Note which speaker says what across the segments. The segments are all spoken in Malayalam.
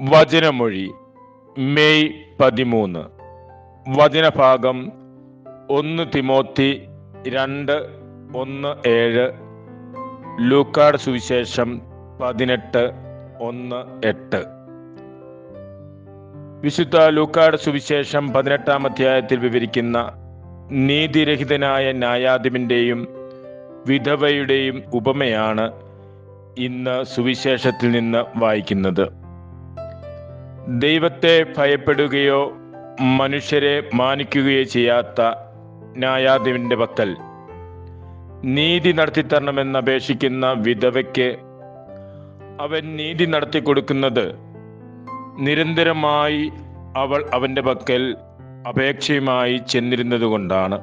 Speaker 1: വചനമൊഴി മെയ് പതിമൂന്ന്. വചനഭാഗം ഒന്ന് തിമോത്തി രണ്ട് ഒന്ന് ഏഴ്. ലൂക്കാട് സുവിശേഷം പതിനെട്ട് ഒന്ന് എട്ട്. വിശുദ്ധ ലൂക്കാട് സുവിശേഷം പതിനെട്ടാം അധ്യായത്തിൽ വിവരിക്കുന്ന നീതിരഹിതനായ ന്യായാധിപന്റെയും വിധവയുടെയും ഉപമയാണ് ഇന്ന് സുവിശേഷത്തിൽ നിന്ന് വായിക്കുന്നത്. ദൈവത്തെ ഭയപ്പെടുകയോ മനുഷ്യരെ മാനിക്കുകയോ ചെയ്യാത്ത ന്യായാധിപന്റെ പക്കൽ. നീതി നടത്തിത്തരണമെന്ന് അപേക്ഷിക്കുന്ന വിധവയ്ക്ക് അവൻ നീതി നടത്തി കൊടുക്കുന്നത് നിരന്തരമായി അവൾ അവന്റെ പക്കൽ അപേക്ഷയുമായി ചെന്നിരുന്നത് കൊണ്ടാണ്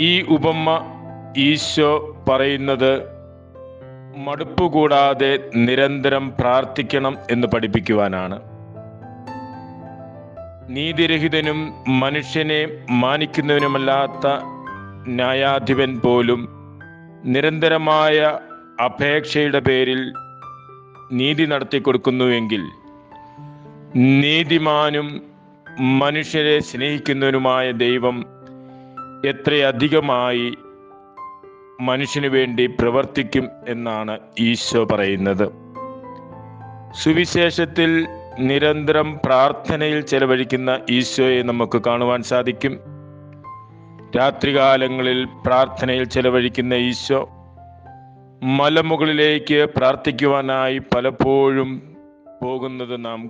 Speaker 1: ഈ ഉപമ ഈശോ പറയുന്നത് മടുപ്പ് കൂടാതെ നിരന്തരം പ്രാർത്ഥിക്കണം എന്ന് പഠിപ്പിക്കുവാനാണ്. നീതിരഹിതനും മനുഷ്യനെ മാനിക്കുന്നവനുമല്ലാത്ത ന്യായാധിപൻ പോലും നിരന്തരമായ അപേക്ഷയുടെ പേരിൽ നീതി നടത്തി കൊടുക്കുന്നുവെങ്കിൽ നീതിമാനും മനുഷ്യരെ സ്നേഹിക്കുന്നവനുമായ ദൈവം എത്രയധികമായി മനുഷ്യന് വേണ്ടി പ്രവർത്തിക്കും എന്നാണ് ഈശോ പറയുന്നത്. സുവിശേഷത്തിൽ നിരന്തരം പ്രാർത്ഥനയിൽ ചെലവഴിക്കുന്ന ഈശോയെ നമുക്ക് കാണുവാൻ സാധിക്കും. രാത്രികാലങ്ങളിൽ പ്രാർത്ഥനയിൽ ചെലവഴിക്കുന്ന ഈശോ മലമുകളിലേക്ക് പ്രാർത്ഥിക്കുവാനായി പലപ്പോഴും പോകുന്നത് നാം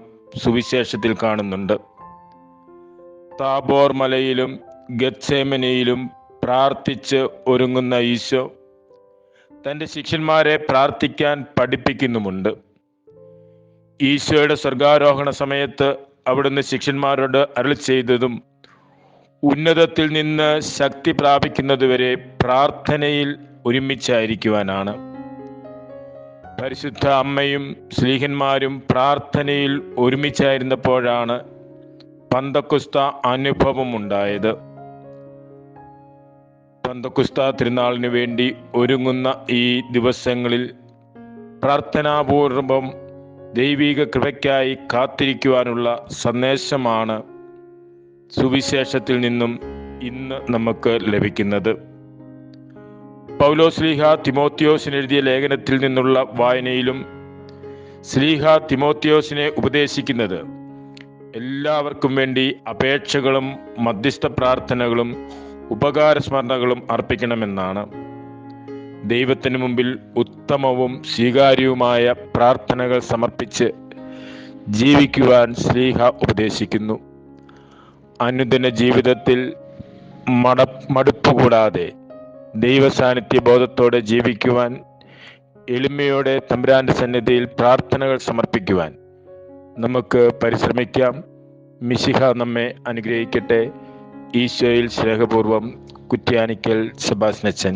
Speaker 1: സുവിശേഷത്തിൽ കാണുന്നുണ്ട്. താബോർ മലയിലും ഗത്സേമനയിലും പ്രാർത്ഥിച്ച് ഒരുങ്ങുന്ന ഈശോ തന്റെ ശിഷ്യന്മാരെ പ്രാർത്ഥിക്കാൻ പഠിപ്പിക്കുന്നുമുണ്ട്. ഈശോയുടെ സ്വർഗാരോഹണ സമയത്ത് അവിടുന്ന് ശിഷ്യന്മാരോട് അരളി ചെയ്തതും ഉന്നതത്തിൽ നിന്ന് ശക്തി പ്രാപിക്കുന്നതുവരെ പ്രാർത്ഥനയിൽ ഒരുമിച്ചായിരിക്കുവാനാണ്. പരിശുദ്ധ അമ്മയും സ്ലീഹന്മാരും പ്രാർത്ഥനയിൽ ഒരുമിച്ചായിരുന്നപ്പോഴാണ് പന്തക്കുസ്ത അനുഭവം ഉണ്ടായത് പന്തക്കുസ്ത തിരുനാളിന് വേണ്ടി ഒരുങ്ങുന്ന ഈ ദിവസങ്ങളിൽ പ്രാർത്ഥനാപൂർവം ദൈവിക കൃപയ്ക്കായി കാത്തിരിക്കുവാനുള്ള സന്ദേശമാണ് സുവിശേഷത്തിൽ നിന്നും ഇന്ന് നമുക്ക് ലഭിക്കുന്നത്. പൗലോ ശ്ലീഹ തിമോത്തിയോസിന് എഴുതിയ ലേഖനത്തിൽ നിന്നുള്ള വായനയിലും ശ്ലീഹ തിമോത്തിയോസിനെ ഉപദേശിക്കുന്നത് എല്ലാവർക്കും വേണ്ടി അപേക്ഷകളും മധ്യസ്ഥ പ്രാർത്ഥനകളും ഉപകാരസ്മരണകളും അർപ്പിക്കണമെന്നാണ്. ദൈവത്തിന് മുമ്പിൽ ഉത്തമവും സ്വീകാര്യവുമായ പ്രാർത്ഥനകൾ സമർപ്പിച്ച് ജീവിക്കുവാൻ ശ്രീഹ ഉപദേശിക്കുന്നു. അനുദിന ജീവിതത്തിൽ മട മടുപ്പ് കൂടാതെ ദൈവസാന്നിധ്യ ബോധത്തോടെ ജീവിക്കുവാൻ എളിമയോടെ തമ്പുരാന്റെ സന്നിധിയിൽ പ്രാർത്ഥനകൾ സമർപ്പിക്കുവാൻ നമുക്ക് പരിശ്രമിക്കാം. മിശിഹ നമ്മെ അനുഗ്രഹിക്കട്ടെ. ഈശോയിൽ സ്നേഹപൂർവം കുറ്റ്യാനിക്കൽ സെബാസ്നച്ചൻ